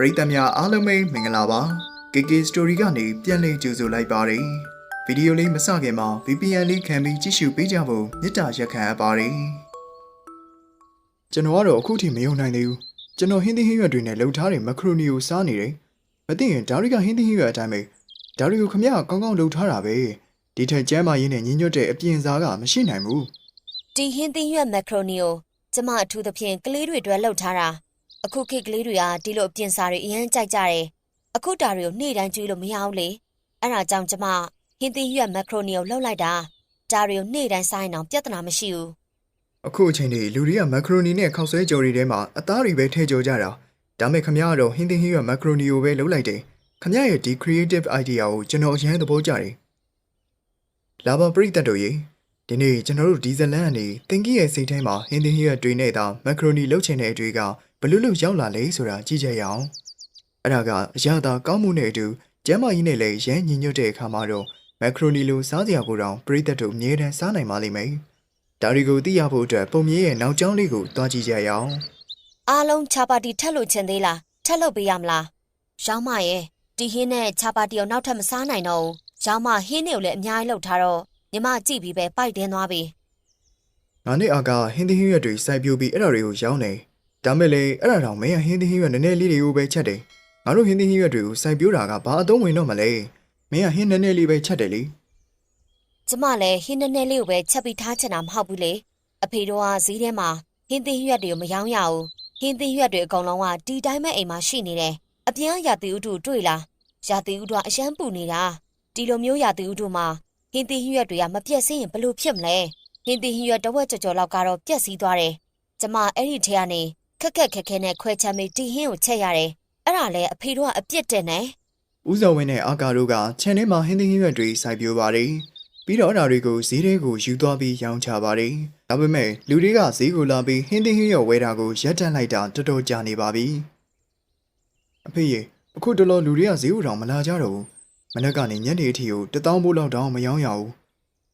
ပရိသတ်များအားလုံးပဲမင်္ဂလာပါ KK Story ကနေပြန်လည်ကြိုဆိုလိုက်ပါတယ်ဗီဒီယိုလေးမစခင်မှာ VPN လေးခံပြီးကြည့်ရှုပေးကြဖို့မေတ္တာရက်ခံအပ်ပါတယ်ကျွန်တော်ကတော့အခုထိမယုံနိုင်သေးဘူးကျွန်တော်ဟင်းသီးဟင်းရွက်တွေနဲ့လှုပ်ထားတဲ့မခရိုနီကိုစားနေတယ်မသိရင်ဒါရီကဟင်းသီးဟင်းရွက်အတိုင်းပဲဒါရီကိုခမရကောင်းကောင်းလှုပ်ထားတာပဲဒီထက်ကျမ်းမာရင်းနဲ့ညင်ညွတ်တဲ့အပြင်စားကမရှိနိုင်ဘူးဒီဟင်းသီးရွက်မက်ခရိုနီကိုကျမအထူးသဖြင့်ကလေးတွေအတွက်လှုပ်ထားတာ အခုခေတ်ကလေးတွေကဒီလိုအပြင်စားတွေအရင်ကြိုက်ကြတယ်အခုတာတွေကိုနေ့တိုင်းကျွေးလို့မရဘူးလေအဲ့ဒါကြောင့်ကျမဟင်းသီးရွက်မက်ခရိုနီကိုလှုပ်လိုက်တာဒါတွေကိုနေ့တိုင်းစားရင်တော့ပြဿနာမရှိဘူးအခုအချိန်ထိလူတွေကမက်ခရိုနီနဲ့ခောက်ဆွဲကြော်တွေထဲမှာအသားတွေပဲထည့်ကြော်ကြတာဒါမဲ့ခမရကတော့ဟင်းသီးဟင်းရွက်မက်ခရိုနီကိုပဲလုပ်လိုက်တယ်ခမရရဲ့ဒီ creative idea ကိုကျွန်တော်အရင်သဘောကျတယ်လာပါပရိသတ်တို့ရေ ဒီနေ့ကျွန်တော်တို့ဒီဇလန်ကနေတင်ကြီးရဲ့စိတ်ထဲမှာဟင်းသီးဟင်းရွက်တွေနဲ့သာမက်ခရိုနီလုပ်ချင်တဲ့အတွေ့ကဘယ်လို့လို့ရောက်လာလဲဆိုတာကြည့်ကြရအောင်အဲ့ဒါကအရာသာကောင်းမှုနဲ့အတူကျမ်းမာရေးနဲ့လည်းရမ်းညင်ညွတ်တဲ့အခါမှာတော့မက်ခရိုနီလိုစားစရာကိုတောင်ပရိသတ်တို့အမြဲတမ်းစားနိုင်ပါလိမ့်မယ်ဒါတွေကိုသိရဖို့အတွက်ပုံမြင့်ရဲ့နောက်ကျောင်းလေးကိုတွားကြည့်ကြရအောင်အားလုံးချာပါတီထက်လို့ချင်သေးလားထက်လို့ပေးရမလားရောင်းမရဲ့ဒီဟင်းနဲ့ချာပါတီကိုနောက်ထပ်မစားနိုင်တော့ဘူးရောင်းမဟင်းတွေကိုလည်းအများကြီးလှုပ်ထားတော့ ညီမကြည့်ပြီးပဲပိုက်တင်းသွားပြီ။ငါနဲ့အာကဟင်းသီးဟင်းရွက်တွေစိုက်ပျိုးပြီးအဲ့ဒါတွေကိုရောင်းနေ။ဒါမဲ့လေအဲ့ဒါတောင်မင်းကဟင်းသီးဟင်းရွက်နည်းနည်းလေးတွေကိုပဲချက်တယ်။ငါတို့ဟင်းသီးဟင်းရွက်တွေကိုစိုက်ပျိုးတာကဘာအသုံးဝင်တော့မလဲ။မင်းကဟင်းနည်းနည်းလေးပဲချက်တယ်လေကျမလည်းဟင်းနဲ့နဲ့လေးကိုပဲချက်ပြီးထားချင်တာမဟုတ်ဘူးလေအဖေတို့ကဈေးထဲမှာဟင်းသီးရွက်တွေကိုမရောင်းရဘူးဟင်းသီးရွက်တွေအကုန်လုံးကဒီတိုင်းပဲအိမ်မှာရှိနေတယ်အပြန်ရာသီဥတုတွေ့လားရာသီဥတုကအရန်ပူနေတာဒီလိုမျိုးရာသီဥတုမှာ ဟင်းသီးရွက်တွေကမပြတ်စင်းရင်ဘယ်လိုဖြစ်မလဲဟင်းသီးရွက်တစ်ဝက်ကြော်ကြော်လောက်ကတော့ပြက်စီးသွားတယ်ကျမအဲ့ဒီထဲကနေခက်ခက်ခက်ခဲနဲ့ခွဲချမ်းပြီးဒီဟင်းကိုချက်ရတယ်အဲ့ဒါလည်းအဖေတို့ကအပြစ်တင်တယ်။ဦးစောဝင်းနဲ့အာကာတို့ကခြံထဲမှာဟင်းသီးဟင်းရွက်တွေစိုက်ပျိုးပါတယ်။ပြီးတော့အဲ့ဒါတွေကိုဈေးထဲကိုယူသွားပြီးရောင်းချပါတယ်။ဒါပေမဲ့လူတွေကဈေးကိုလာပြီးဟင်းသီးဟင်းရွက်ဝယ်တာကိုရပ်တန့်လိုက်တာတော်တော်ကြာနေပါပြီ။အဖေရေအခုတော်တော်လူတွေကဈေးကိုတောင်မလာကြတော့ဘူး။ မနေ့ကနေညနေအထိကိုတစ်တောင်းပိုးလောက်တောင်မရောင်းရဘူး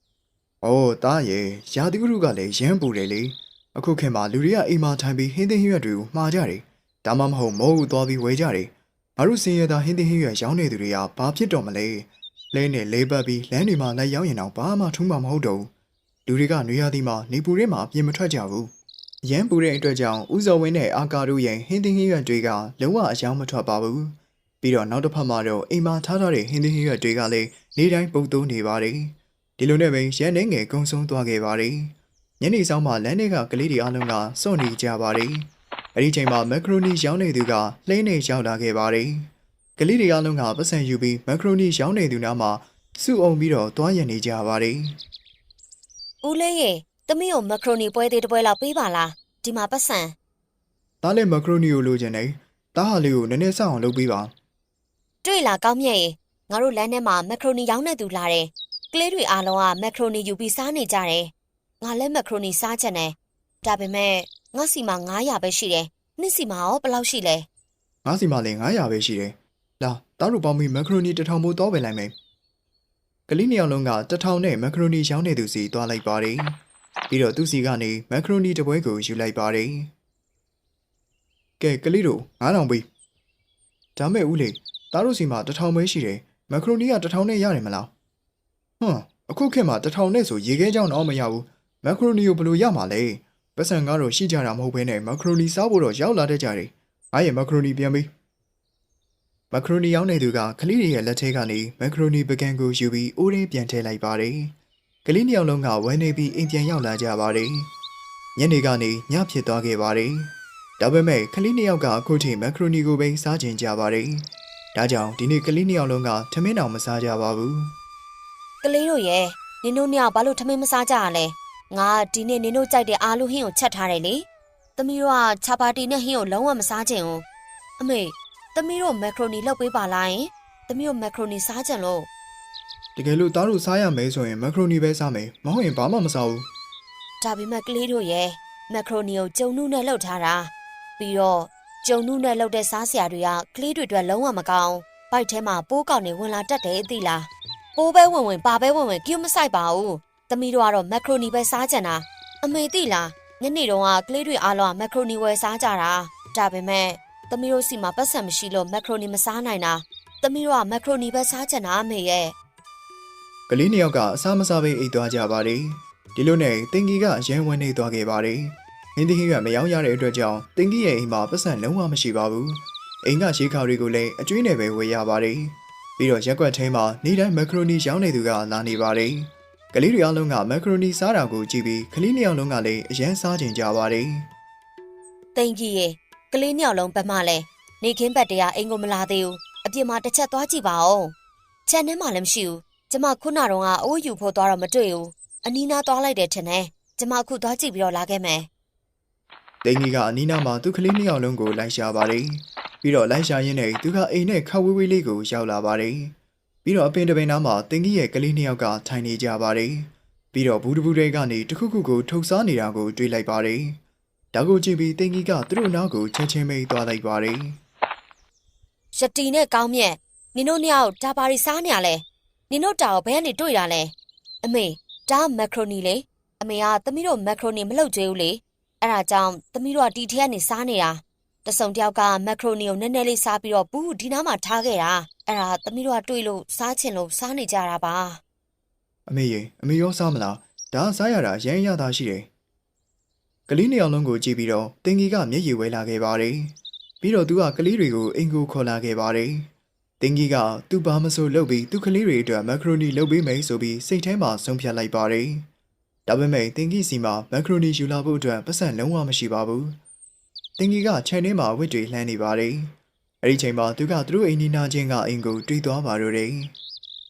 ။အော်တားရေရာသီဥတုကလည်းရမ်းပူတယ်လေ။အခုခင်မှာလူတွေကအိမ်မှာထိုင်ပြီးဟင်းသီးဟင်းရွက်တွေကိုမှားကြတယ်။ဒါမှမဟုတ်မိုးဦးသွားပြီးဝယ်ကြတယ်။ငါတို့စင်ရတာဟင်းသီးဟင်းရွက်ရောင်းနေသူတွေကဘာဖြစ်တော့မလဲ။လဲနဲ့လေးပတ်ပြီးလမ်းတွေမှာလိုက်ရောင်းရင်တော့ဘာမှထူးမှာမဟုတ်တော့ဘူး။လူတွေကနွေရာသီမှာနေပူထဲမှာအပြင်မထွက်ကြဘူး။ရမ်းပူတဲ့အတွက်ကြောင့်ဦးစောဝင်းနဲ့အာကာတို့ရဲ့ဟင်းသီးဟင်းရွက်တွေကလုံးဝအယောင်မထွက်ပါဘူး။ ပြီးတော့နောက်တစ်ဖက်မှာတော့အိမ်မှာထားထားတဲ့ဟင်းသီးဟင်းရွက်တွေကလည်းနေတိုင်းပုတ်သိုးနေပါတယ်။ဒီလိုနဲ့ပဲရန်နေငယ်ကုန်းဆုံးသွားခဲ့ပါတယ်။ညနေဆောင်မှာလမ်းထဲကကလေးတွေအားလုံးကစော့နေကြပါတယ်။အဲဒီချိန်မှာမက်ခရိုနီရောင်းနေသူကလှိမ့်နေရောက်လာခဲ့ပါတယ်။ကလေးတွေအားလုံးကပတ်စံယူပြီးမက်ခရိုနီရောင်းနေသူနားမှာစုအုံပြီးတော့တွားရနေကြပါတယ်။ဦးလေးရေသမီးကိုမက်ခရိုနီပွဲသေးတစ်ပွဲလောက်ပေးပါလားဒီမှာပတ်စံဒါလည်းမက်ခရိုနီကိုလိုချင်တယ်။ဒါဟာလေးကိုနည်းနည်းစောင့်အောင်လုပ်ပေးပါ တွေ့လားကောင်းမြတ်ရေငါတို့လမ်းထဲမှာမက်ခရိုနီရောင်းနေသူလာတယ်ကလေးတွေအားလုံးကမက်ခရိုနီယူပြီးစားနေကြတယ်ငါလည်းမက်ခရိုနီစားချင်တယ်ဒါပေမဲ့ငါစီမှာ900ပဲရှိတယ်နှစ်စီမှာရောဘယ်လောက်ရှိလဲ။ငါးစီမှာလည်း900ပဲရှိတယ်။လာတားတို့ပေါင်းပြီးမက်ခရိုနီတစ်ထောင်မို့တော့ပဲလိုက်မယ်။ကလေးနှစ်ယောက်လုံးကတစ်ထောင်နဲ့မက်ခရိုနီရောင်းနေသူစီတွားလိုက်ပါတယ်။ပြီးတော့သူ့စီကနေမက်ခရိုနီတစ်ပွဲကိုယူလိုက်ပါတယ်။ကဲကလေးတို့9000ပေး။ဒါမဲ့ဦးလေ တားတို့စီမှာတစ်ထောင်ပဲရှိတယ်။မက်ခရိုနီကတစ်ထောင်နဲ့ရတယ်မလား။ဟွန်းအခုခေတ်မှာတစ်ထောင်နဲ့ဆိုရေခဲကြောင်းတော့မရဘူး။မက်ခရိုနီကိုဘယ်လိုရမှာလဲ။ပတ်စံကားတော့ရှိကြတာမဟုတ်ဘဲနဲ့မက်ခရိုနီစားဖို့တော့ရောက်လာတတ်ကြတယ်။ငါရဲ့မက်ခရိုနီပြန်ပေး။မက်ခရိုနီရောင်းနေသူကကလေးတွေရဲ့လက်ထဲကနေမက်ခရိုနီပကံကိုယူပြီးအိုးရင်းပြန်ထည့်လိုက်ပါတယ်။ကလေးနှစ်ယောက်လုံးကဝမ်းနေပြီးအိမ်ပြန်ရောက်လာကြပါတယ်။ညနေကနေညဖြစ်သွားခဲ့ပါတယ်။ဒါပေမဲ့ကလေးနှစ်ယောက်ကအခုထိမက်ခရိုနီကိုပဲစားကျင်ကြပါတယ်။ ဒါကြောင့်ဒီနေ့ကလေးနှစ်ယောက်လုံးကထမင်းတောင်မစားကြပါဘူးကလေးတို့ရဲ့နင်တို့ညဘာလို့ထမင်းမစားကြရလဲငါဒီနေ့နင်တို့ကြိုက်တဲ့အာလူဟင်းကိုချက်ထားတယ်လေသမီးတို့ကချာပါတီနဲ့ဟင်းကိုလုံးဝမစားချင်ဘူးအမေသမီးတို့မက်ခရိုနီလုပ်ပေးပါလားယင်သမီးတို့မက်ခရိုနီစားချင်လို့။တကယ်လို့သားတို့စားရမယ်ဆိုရင်မက်ခရိုနီပဲစားမယ်။မဟုတ်ရင်ဘာမှမစားဘူးဒါပေမဲ့ကလေးတို့ရဲ့မက်ခရိုနီကိုဂျုံနုနဲ့လှုပ်ထားတာပြီးတော့ ဂျုံနုနဲ့လှုပ်တဲ့စားစရာတွေကကလေးတွေအတွက်လုံးဝမကောင်းဘိုက်ထဲမှာပိုးကောင်တွေဝင်လာတတ်တယ်သိလားပိုးပဲဝင်ဝင်ပါပဲဝင်ဝင်ကြွမဆိုင်ပါဘူးသမီးတို့ကတော့မက်ခရိုနီပဲစားကြတာအမေသိလားညနေတုန်းကကလေးတွေအားလုံးကမက်ခရိုနီဝယ်စားကြတာဒါပေမဲ့သမီးတို့စီမှာပတ်စံမရှိလို့မက်ခရိုနီမစားနိုင်တာသမီးတို့ကမက်ခရိုနီပဲစားချင်တာအမေရဲ့ကလေးနှစ်ယောက်ကအစားမစားဘဲအိတ်သွားကြပါတယ်ဒီလိုနဲ့တင်ကြီးကရန်ဝန်းနေသွားခဲ့ပါတယ် ဟင်းသီးဟင်းရွက်မယောင်းရတဲ့အတွက်ကြောင့်တင်ကြီးရဲ့အိမ်မှာပတ်စံလုံးဝမရှိပါဘူးအိမ်ကရှေးခါတွေကိုလည်းအကျွေးနဲ့ပဲဝယ်ရပါတယ်ပြီးတော့ရက်ကွက်ထဲမှာနေတိုင်းမက်ခရိုနီရောင်းနေသူကလာနေပါတယ်ကလေးတွေအလုံးကမက်ခရိုနီစားတာကိုကြည့်ပြီးကလေးနှစ်ယောက်လုံးကလည်းအရန်စားကြင်ကြပါတယ်တိန်ကြီးရဲ့ကလေးနှစ်ယောက်လုံးဘက်မှလဲနေခင်းဘက်တရားအိမ်ကိုမလာသေးဘူးအပြင်မှာတစ်ချက်သွားကြည့်ပါဦးခြံထဲမှာလည်းမရှိဘူးကျမခုနကတော့ကအဝတ်ယူဖို့သွားတော့မတွေ့ဘူးအနီးနားသွားလိုက်တယ်ထင်တယ်ကျမအခုသွားကြည့်ပြီးတော့လာခဲ့မယ် တင်ကြီးကအနီးနားမှာသူ့ကလေးနှစ်ယောက်လုံးကိုလိုက်ရှာပါတယ်ပြီးတော့လိုက်ရှာရင်းနဲ့သူကအိမ်နဲ့ခက်ဝေးဝေးလေးကိုရောက်လာပါတယ်ပြီးတော့အပင်တပင်နားမှာတင်ကြီးရဲ့ကလေးနှစ်ယောက်ကထိုင်နေကြပါတယ်ပြီးတော့ဘူးတဘူးတွေကနေတခုခုကိုထုတ်စားနေတာကိုတွေ့လိုက်ပါတယ်ဒါကိုကြည့်ပြီးတင်ကြီးကသူတို့နောက်ကိုချက်ချင်းမိတ်သွားလိုက်ပါတယ်ရတီနဲ့ကောင်းမြတ်နင်တို့နှစ်ယောက်ဒါပါရီစားနေရလဲနင်တို့တာကိုဘယ်ကနေတွေ့တာလဲအမေဒါကမက်ခရိုနီလေအမေကသမီးတို့မက်ခရိုနီမလုပ်ကြွေးဘူးလေ အဲ့ဒါကြောင့်သမီးတို့ကတီထဲကနေစားနေတာတစုံတစ်ယောက်ကမက်ခရိုနီကိုနည်းနည်းလေးစားပြီးတော့ဘူးဒီနားမှာထားခဲ့တာအဲ့ဒါသမီးတို့ကတွေ့လို့စားချင်လို့စားနေကြတာပါအမေရေအမေရောစားမလားဒါကစားရတာရမ်းရတာရှိတယ်ကလေးနှစ်ယောက်လုံးကိုကြည့်ပြီးတော့တင်ကြီးကမျက်ရည်ဝဲလာခဲ့ပါတယ်ပြီးတော့သူကကလေးတွေကိုအိမ်ကိုခေါ်လာခဲ့ပါတယ်တင်ကြီးကသူ့ဘာမဆိုလုပ်ပြီးသူ့ကလေးတွေအတွက်မက်ခရိုနီလုပ်ပေးမယ်ဆိုပြီးစိတ်ထဲမှာဆုံးဖြတ်လိုက်ပါတယ် ဒါပေမဲ့တင်ကြီးစီမှာမက်ခရိုနီယူလာဖို့အတွက်ပတ်စံလုံးဝမရှိပါဘူးတင်ကြီးကခြံထဲမှာဝစ်တွေလှမ်းနေပါတယ်အဲ့ဒီချိန်မှာသူကသူတို့အိမ်နီးနားချင်းကအိမ်ကိုတွေးသွားပါတော့တယ်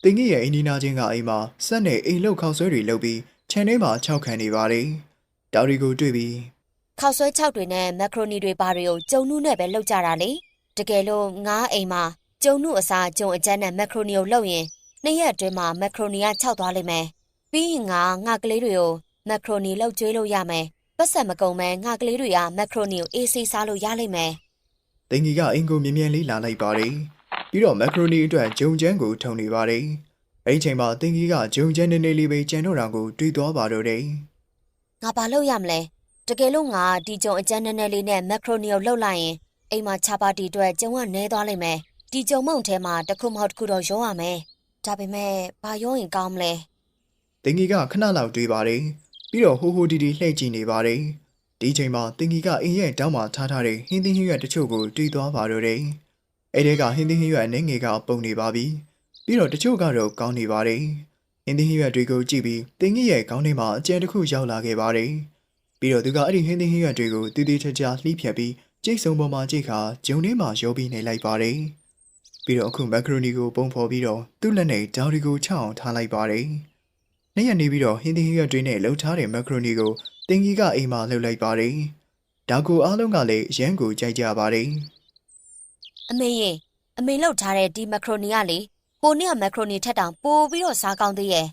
တင်ကြီးရဲ့အိမ်နီးနားချင်းကအိမ်မှာစက်နဲ့အိမ်လောက်ခောက်ဆွဲတွေလုပ်ပြီးခြံထဲမှာခြောက်ခံနေပါတယ်။တောင်ရီကိုတွေ့ပြီးခောက်ဆွဲချောက်တွေနဲ့မက်ခရိုနီတွေပါတွေကိုကျုံနုနဲ့ပဲလုပ်ကြတာလေတကယ်လို့ငါးအိမ်မှာကျုံနုအစားကျုံအကျန်းနဲ့မက်ခရိုနီကိုလုပ်ရင်နှစ်ရက်အတွင်းမှာမက်ခရိုနီကခြောက်သွားလိမ့်မယ် ပြီးရင်ငါငါကလေးတွေကိုမက်ခရိုနီလုပ်ကျွေးလို့ရမယ်ပတ်စံမကုန်မဲငါကလေးတွေကမက်ခရိုနီကိုအေးဆေးစားလို့ရလိမ့်မယ်တင်ကြီးကအိမ်ကိုမြင်မြန်လေးလာလိုက်ပါတယ်။ပြီးတော့မက်ခရိုနီအတွက်ဂျုံကျန်းကိုထုံနေပါတယ်။အဲ့ဒီချိန်မှာတင်ကြီးကဂျုံကျန်းနေနေလေးပဲကြံတော့တာကိုတွေးသွားပါတော့တယ်ငါဘာလုပ်ရမလဲတကယ်လို့ငါဒီကျုံအကျန်းနဲ့နဲ့လေးနဲ့မက်ခရိုနီကိုလုပ်လိုက်ရင်အိမ်မှာချာပါတီအတွက်ကျုံကနဲသွားလိမ့်မယ်ဒီကျုံမုံထဲမှာတစ်ခုမဟုတ်တစ်ခုတော့ရောရမယ်ဒါပေမဲ့ဘာရောရင်ကောင်းမလဲ။ တင်ကြီးကခဏလောက်တွေးပါတယ်။ပြီးတော့ဟိုဟိုတီတီလှည့်ကြည့်နေပါတယ်။ဒီချိန်မှာတင်ကြီးကအိမ်ရဲ့တောင်းမှာထားထားတဲ့ဟင်းသီးဟင်းရွက်တချို့ကိုတွေးသွားပါတော့တယ်။အဲ့ဒီကဟင်းသီးဟင်းရွက်အနေငယ်ကပုံနေပါပြီ။ပြီးတော့တချို့ကတော့ကောင်းနေပါတယ်။ဟင်းသီးဟင်းရွက်တွေကိုကြည့်ပြီးတင်ကြီးရဲ့ခေါင်းထဲမှာအကျဉ်တစ်ခုရောက်လာခဲ့ပါတယ်။ပြီးတော့သူကအဲ့ဒီဟင်းသီးဟင်းရွက်တွေကိုတည်တည်ချာချာလှီးဖြတ်ပြီးကြိတ်ဆုံပေါ်မှာကြိတ်ခါဂျုံထဲမှာရောပြီးနေလိုက်ပါတယ်။ပြီးတော့အခုမက်ခရိုနီကိုပုံဖော်ပြီးတော့သူ့လက်နဲ့ဂျောင်ရီကိုချောင်းအောင်ထားလိုက်ပါတယ်။ နေ့ရက်နေပြီးတော့ဟင်းသီးဟင်းရွက်တွေနဲ့လှုပ်ထားတဲ့မက်ခရိုနီကိုတင်ကြီးကအိမ်မှာလှုပ်လိုက်ပါတယ်။ဒါကိုအားလုံးကလည်းအရန်ကိုကြိုက်ကြပါတယ်။အမေရင်အမေလောက်ထားတဲ့ဒီမက်ခရိုနီကလေကိုနေ့ကမက်ခရိုနီထက်တောင်ပိုပြီးတော့စားကောင်းသေးရဲ့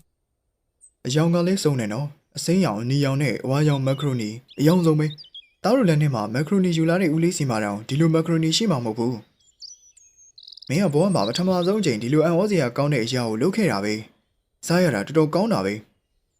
အယောင်ကလေးစုံနေနော်အစိမ်းရောင်အနီရောင်နဲ့အဝါရောင်မက်ခရိုနီအယောင်ဆုံးပဲတားတို့လည်းနဲ့မှာမက်ခရိုနီယူလာတဲ့ဦးလေးစီမာတောင်ဒီလိုမက်ခရိုနီရှိမှာမဟုတ်ဘူးမင်းကဘောကမှာပထမဆုံးအချိန်ဒီလိုအန်ဩစရာကောင်းတဲ့အရာကိုလုပ်ခဲ့တာပဲ စားရတာတော်တော်ကောင်းတာပဲ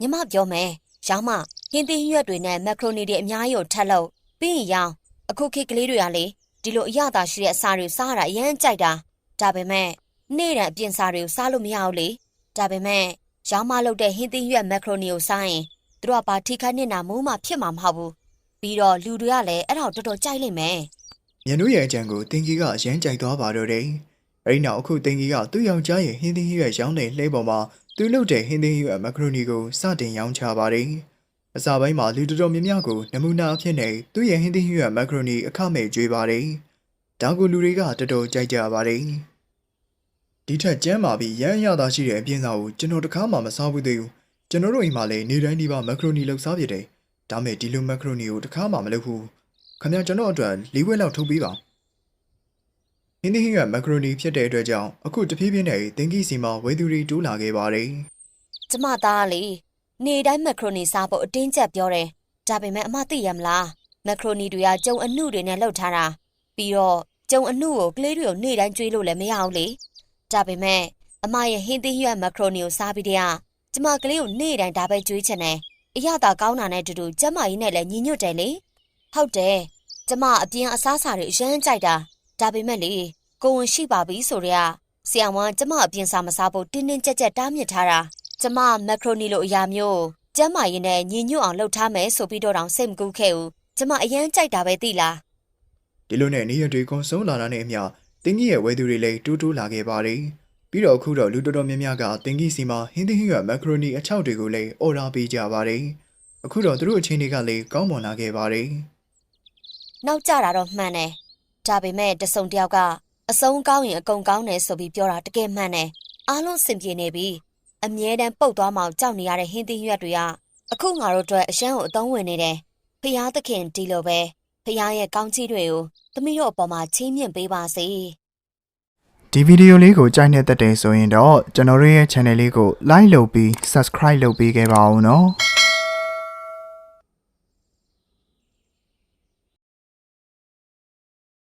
ညီမပြောမယ်ရောင်းမဟင်းသီးရွက်တွေနဲ့မက်ခရိုနီတွေအများကြီးကိုထပ်လို့ပြီးရင်ရောင်းအခုခေတ်ကလေးတွေကလေဒီလိုအရသာရှိတဲ့အစာတွေစားရတာအရမ်းကြိုက်တာဒါပေမဲ့နေ့တိုင်းအပြင်စာတွေကိုစားလို့မရဘူးလေဒါပေမဲ့ရောင်းမလုပ်တဲ့ဟင်းသီးရွက်မက်ခရိုနီကိုစားရင်သူတို့ကဘာထိခိုက်နေတာမိုးမှဖြစ်မှာမဟုတ်ဘူးပြီးတော့လူတွေကလည်းအဲ့ဒါကိုတော်တော်ကြိုက်လိမ့်မယ်ညနုရဲ့အကြံကိုတင်ကြီးကအရန်ကြိုက်သွားပါတော့တယ်အဲဒီနောက်အခုတင်ကြီးကသူ့ယောက်ျားရဲ့ဟင်းသီးဟင်းရွက်ရောင်းတဲ့လှဲပေါ်မှာ သူလုပ်တဲ့ဟင်းသီးဟင်းရွက်မက်ခရိုနီကိုစတင်ရောင်းချပါတယ်အစာပိုင်းမှာလူတော်တော်များများကိုနမူနာအဖြစ်နဲ့သူ့ရဲ့ဟင်းသီးဟင်းရွက်မက်ခရိုနီအခမဲ့ကျွေးပါတယ်ဒါကိုလူတွေကတော်တော်ကြိုက်ကြပါတယ်ဒီထက်ကျမ်းမာပြီးရမ်းရတာရှိတဲ့အပြင်းစားကိုကျွန်တော်တခါမှမစားဘူးသေးဘူးကျွန်တော်တို့အိမ်မှာလည်းနေတိုင်းဒီပါမက်ခရိုနီလောက်စားပြတယ်ဒါမဲ့ဒီလိုမက်ခရိုနီကိုတခါမှမလုပ်ဘူးခင်ဗျာကျွန်တော်အတွက်လေးဝက်လောက်ထုတ်ပေးပါ ဟင်းသီးဟင်းရွက်မက်ခရိုနီဖြစ်တဲ့အတွက်ကြောင့်အခုတဖြည်းဖြည်းနဲ့တင်ကြီးစီမှာဝေသူရီတိုးလာခဲ့ပါတယ်ကျမသားကလေနေတိုင်းမက်ခရိုနီစားဖို့အတင်းကျပ်ပြောတယ်ဒါပေမဲ့အမသိရမလားမက်ခရိုနီတွေကကျုံအနှုတွေနဲ့လှုပ်ထားတာပြီးတော့ကျုံအနှုကိုကလေးတွေကိုနေတိုင်းကျွေးလို့လည်းမရဘူးလေဒါပေမဲ့အမရဲ့ဟင်းသီးရွက်မက်ခရိုနီကိုစားပြီးတဲ့ကကျမကလေးကိုနေတိုင်းဒါပဲကျွေးချင်တယ်အရသာကောင်းတာနဲ့တူတူကျမကြီးနဲ့လည်းညီညွတ်တယ်လေဟုတ်တယ်ကျမအပြင်အစားအစာတွေအရမ်းကြိုက်တာ ဒါပေမဲ့လေကိုဝင်ရှိပါပြီဆိုတော့ဆီယံဝမ်ကျမအပြင်စာမစားဖို့တင်းတင်းကြပ်ကြပ်တားမြစ်ထားတာကျမမက်ခရိုနီလိုအရာမျိုးကျမ်းမာရင်နဲ့ညီညွတ်အောင်လုပ်ထားမယ်ဆိုပြီးတော့တောင်စိတ်မကူးခဲ့ဘူးကျမအရန်ကြိုက်တာပဲသိလားဒီလိုနဲ့နေရတွေကုန်ဆုံးလာတာနဲ့အမျှတင်းကြီးရဲ့ဝဲသူတွေလည်းတူးတူးလာခဲ့ပါတယ်ပြီးတော့အခုတော့လူတော်တော်များများကတင်းကြီးစီမှာဟင်းသီးဟင်းရွက်မက်ခရိုနီအချောက်တွေကိုလည်းအော်ဒါပေးကြပါတယ်အခုတော့သူတို့အချင်းတွေကလည်းကောင်းမွန်လာခဲ့ပါတယ်နောက်ကြတာတော့မှန်တယ် ဒါပေမဲ့တစုံတစ်ယောက်ကအဆုံးကောင်းရင်အကုန်ကောင်းတယ်ဆိုပြီးပြောတာတကယ်မှန်တယ်အားလုံးစင်ပြေနေပြီအမြဲတမ်းပုတ်သွားမှောင်ကြောက်နေရတဲ့ဟင်းသီးရွက်တွေကအခုငါတို့အတွက်အရှမ်းကိုအသုံးဝင်နေတယ်ဖျားသခင်ဒီလိုပဲဖျားရဲ့ကောင်းချီးတွေကိုသမီးတို့အပေါ်မှာချီးမြှင့်ပေးပါစေဒီဗီဒီယိုလေးကိုကြိုက်နေတဲ့တဲ့ဆိုရင်တော့ကျွန်တော်တို့ရဲ့ channel လေးကို like လုပ်ပြီး subscribe လုပ်ပေးခဲ့ပါဦးနော်